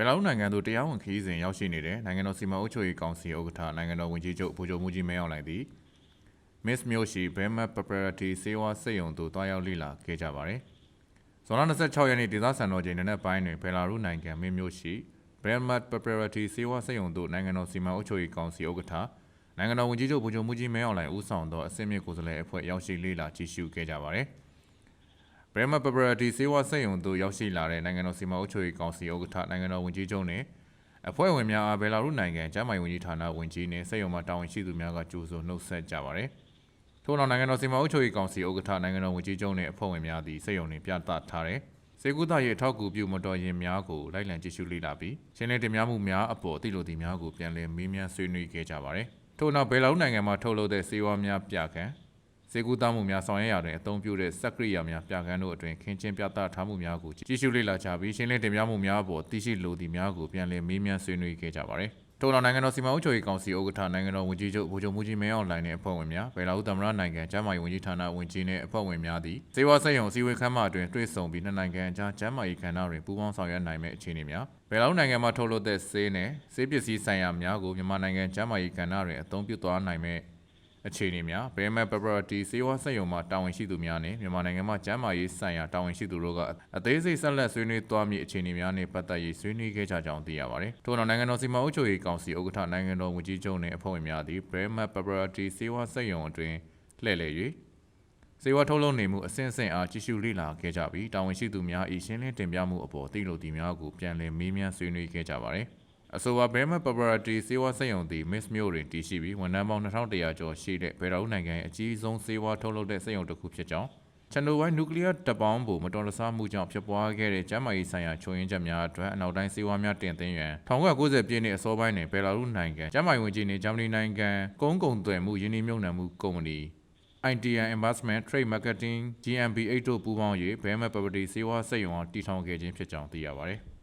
ဘယ်လာရုနိုင်ငံသို့တရားဝင်ခရီးစဉ်ရောက်ရှိနေတဲ့နိုင်ငံတော်စီမံအုပ်ချုပ်ရေးကောင်စီဥက္ကဋ္ဌနိုင်ငံတော်ဝန်ကြီးချုပ်ဗိုလ်ချုပ်မှုကြီးမင်းအောင်လှိုင်သည် Miss မြို့ရှိ Bemat Property စေဝါစိတ်ရုံသို့တွားရောက်လေ့လာခဲ့ကြပါတယ်။ဇွန်လ26ရက်နေ့ဒေသစံတော်ချိန်နံနက်ပိုင်းတွင်ဘယ်လာရုနိုင်ငံမင်းမြို့ရှိ Bemat Property စေဝါစိတ်ရုံသို့နိုင်ငံတော်စီမံအုပ်ချုပ်ရေးကောင်စီဥက္ကဋ္ဌနိုင်ငံတော်ဝန်ကြီးချုပ်ဗိုလ်ချုပ်မှုကြီးမင်းအောင်လှိုင်ဦးဆောင်သောအစည်းအဝေးကိုယ်စားလှယ်အဖွဲ့ရောက်ရှိလေ့လာကြည့်ရှုခဲ့ကြပါတယ်။ ဘရမပပရတီစေဝါစက်ယုံတို့ရောက်ရှိလာတဲ့နိုင်ငံတော်စီမံအုပ်ချုပ်ရေးကောင်စီဥက္ကဋ္ဌနိုင်ငံတော်ဝန်ကြီးချုပ်နဲ့အဖွဲ့ဝင်များအားဘယ်လာရုနိုင်ငံကျန်းမာရေးဝန်ကြီးဌာနဝန်ကြီးနဲ့စက်ယုံမှတာဝန်ရှိသူများကကြိုဆိုနှုတ်ဆက်ကြပါတယ်။ထို့နောက်နိုင်ငံတော်စီမံအုပ်ချုပ်ရေးကောင်စီဥက္ကဋ္ဌနိုင်ငံတော်ဝန်ကြီးချုပ်နဲ့အဖွဲ့ဝင်များသည်စက်ယုံတွင်ပြသထားတဲ့စေကူသားရဲ့အထောက်အကူပြုမတော်ရင်များကိုလိုက်လံကြည့်ရှုလေ့လာပြီးရှင်းလင်းတင်ပြမှုများအပေါ်အသိလိုသည်များကိုပြန်လည်မေးမြန်းဆွေးနွေးခဲ့ကြပါတယ်။ထို့နောက်ဘယ်လာရုနိုင်ငံမှာထုတ်လုပ်တဲ့စေဝါများပြခန့် စေကူသားမှုများဆောင်ရွက်ရာတွင်အသုံးပြုတဲ့စက်ကရိယာများပြကန်းတို့အတွင်ခင်းကျင်းပြသထားမှုများကိုကြည့်ရှုလေ့လာကြပြီးရှင်းလင်းတင်ပြမှုများအပေါ်သိရှိလိုသည့်များကိုပြန်လည်မေးမြန်းဆွေးနွေးခဲ့ကြပါသည်။ထို့နောက်နိုင်ငံတော်စီမံအုပ်ချုပ်ရေးကောင်စီဥက္ကဋ္ဌနိုင်ငံတော်ဝန်ကြီးချုပ်ဗိုလ်ချုပ်မှုကြီးမင်းအောင်လှိုင်နှင့်အဖွဲ့ဝင်များဘယ်လာဦးသမ္မတနိုင်ငံကျန်းမာရေးဝန်ကြီးဌာနဝန်ကြီးနှင့်အဖွဲ့ဝင်များသည်စေဝါစက်ရုံအစည်းအဝေးခန်းမအတွင်တွေ့ဆုံပြီးနှစ်နိုင်ငံအကြားကျန်းမာရေးကဏ္ဍတွင်ပူးပေါင်းဆောင်ရွက်နိုင်မယ့်အခြေအနေများဘယ်လာဦးနိုင်ငံမှာထုတ်လုပ်တဲ့ဆေးနှင့်ဆေးပစ္စည်းဆိုင်ရာများကိုမြန်မာနိုင်ငံကျန်းမာရေးကဏ္ဍတွင်အသုံးပြုသွားနိုင်မယ့် အခြေအနေများဘယ်မဲ့ property စေဝါစက်ရုံမှတာဝန်ရှိသူများနဲ့မြန်မာနိုင်ငံမှာကျန်းမာရေးဆိုင်ရာတာဝန်ရှိသူတို့ကအသေးစိတ်ဆက်လက်ဆွေးနွေးသွားမည့်အခြေအနေများနဲ့ပတ်သက်၍ဆွေးနွေးခဲ့ကြကြောင်းသိရပါတယ်။ထို့နောက်နိုင်ငံတော်စီမံအုပ်ချုပ်ရေးကောင်စီဥက္ကဋ္ဌနိုင်ငံတော်ဝန်ကြီးချုပ်နှင့်အဖွဲ့ဝင်များသည်ဘယ်မဲ့ property စေဝါစက်ရုံအတွင်းလှည့်လည်၍စေဝါထုတ်လုပ်နေမှုအဆင့်ဆင့်အားကြီးစုလေ့လာခဲ့ကြပြီးတာဝန်ရှိသူများ၏ရှင်းလင်းတင်ပြမှုအပေါ်သိလိုသည်များကိုပြန်လည်မေးမြန်းဆွေးနွေးခဲ့ကြပါတယ်။ အဆိုပါဘဲမပပရတီစေဝါစက်ရုံသည် Miss မြို့တွင်တည်ရှိပြီးဝန်ထမ်းပေါင်း2100ကျော်ရှိတဲ့ဘယ်တော်နိုင်ငံရဲ့အကြီးဆုံးစေဝါထုတ်လုပ်တဲ့စက်ရုံတစ်ခုဖြစ်ကြောင်းချန်နိုဝိုင်းနျူကလ িয়ার တပ်ပေါင်းဖို့မတော်တဆမှုကြောင့်ဖြစ်ပွားခဲ့တဲ့ကျန်းမာရေးဆိုင်ရာချို့ယွင်းချက်များအတွက်အနောက်တိုင်းစေဝါများတင်သွင်းရန်1990ပြည့်နှစ်အစောပိုင်းတွင်ဘယ်လာရုနိုင်ငံကျန်းမာရေးဝန်ကြီးနှင့်ဂျာမနီနိုင်ငံကုန်းကုန်သွယ်မှုယင်းနှိမ့်မြုပ်နှံမှုကုမ္ပဏီ ITN Investment Trade Marketing GmbH တို့ပူးပေါင်း၍ဘဲမ Property စေဝါစက်ရုံအောင်တည်ထောင်ခဲ့ခြင်းဖြစ်ကြောင်းသိရပါတယ်။